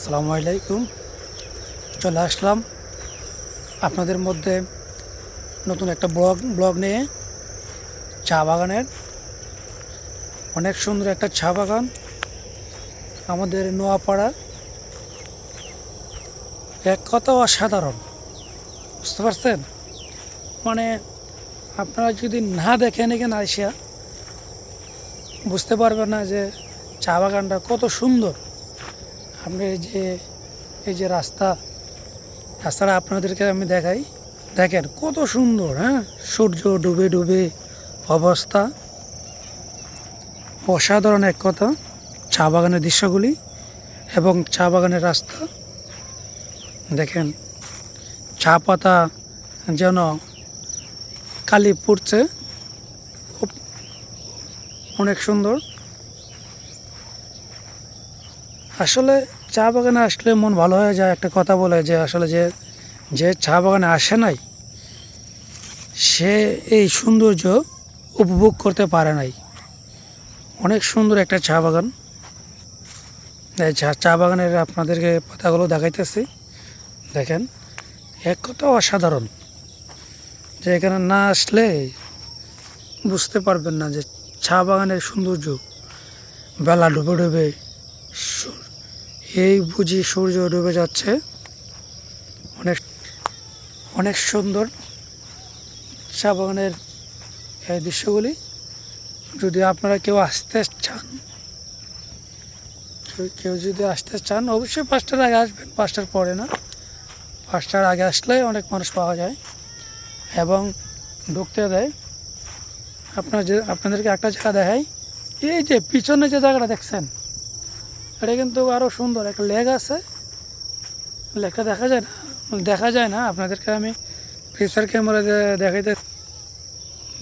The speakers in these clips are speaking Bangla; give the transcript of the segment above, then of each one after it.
আসসালামু আলাইকুম। চলে আসলাম আপনাদের মধ্যে নতুন একটা ব্লগ ব্লগ নিয়ে। চা বাগানের অনেক সুন্দর একটা চা বাগান আমাদের নোয়াপাড়া। এক কথা অসাধারণ, বুঝতে পারছেন? মানে আপনারা যদি না দেখেন এখানে আসিয়া, বুঝতে পারবেন না যে চা বাগানটা কত সুন্দর। আপনি এই যে এই যে রাস্তা, রাস্তাটা আপনাদেরকে আমি দেখাই। দেখেন, কত সুন্দর হ্যাঁ? সূর্য ডুবে ডুবে অবস্থা। অসাধারণ এক কথা, চা বাগানের দৃশ্যগুলি এবং চা বাগানের রাস্তা। দেখেন, চা পাতা যেন কালি পড়ছে। খুব, অনেক সুন্দর। আসলে চা বাগানে আসলে মন ভালো হয়ে যায়। একটা কথা বলে যে, আসলে যে যে চা বাগানে আসে নাই, সে এই সৌন্দর্য উপভোগ করতে পারে নাই। অনেক সুন্দর একটা চা বাগান। চা বাগানের আপনাদেরকে পাতাগুলো দেখাইতেছি। দেখেন, এক কথা অসাধারণ। যে এখানে না আসলে বুঝতে পারবেন না যে, চা বাগানের সৌন্দর্য বেলা ডুবে ডুবে এই বুঝি সূর্য ডুবে যাচ্ছে। অনেক অনেক সুন্দর চা বাগানের এই দৃশ্যগুলি। যদি আপনারা কেউ আসতে চান কেউ- যদি আসতে চান, অবশ্যই পাঁচটার আগে আসবেন, পাঁচটার পরে না। পাঁচটার আগে আসলে অনেক মানুষ পাওয়া যায় এবং ঢুকতে দেয়। আপনার যে, আপনাদেরকে একটা জায়গা দেখাই। এই যে, পিছনে যে জায়গাটা দেখছেন এটা কিন্তু আরও সুন্দর, একটা লেক আছে। লেকটা দেখা যায় না? দেখা যায় না? আপনাদেরকে আমি ফিচার ক্যামেরা দেখাইতে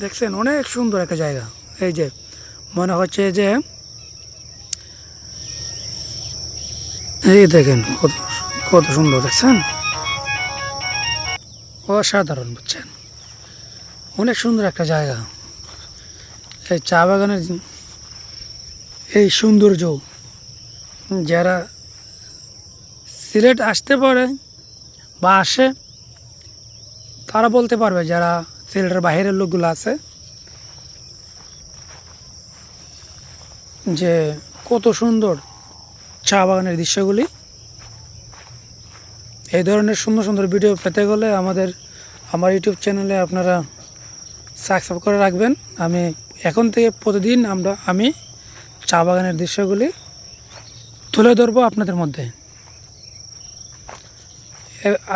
দেখছেন, অনেক সুন্দর একটা জায়গা। এই যে, মনে হচ্ছে যে এই দেখেন, কত কত সুন্দর, দেখছেন? অসাধারণ, বুঝছেন? অনেক সুন্দর একটা জায়গা। এই চা বাগানের এই সৌন্দর্য। যারা সিলেট আসতে পারে বা আসে, তারা বলতে পারবে যারা সিলেটের বাইরের লোকগুলো আছে যে কত সুন্দর চা বাগানের দৃশ্যগুলি। এই ধরনের সুন্দর সুন্দর ভিডিও পেতে গেলে আমাদের, আমার ইউটিউব চ্যানেলে আপনারা সাবস্ক্রাইব করে রাখবেন। আমি এখন থেকে প্রতিদিন আমরা, আমি চা বাগানের দৃশ্যগুলি তুলে ধরবো আপনাদের মধ্যে।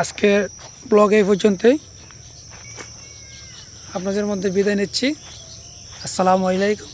আজকের ব্লগ এই পর্যন্তই। আপনাদের মধ্যে বিদায় নিচ্ছি। আসসালামু আলাইকুম।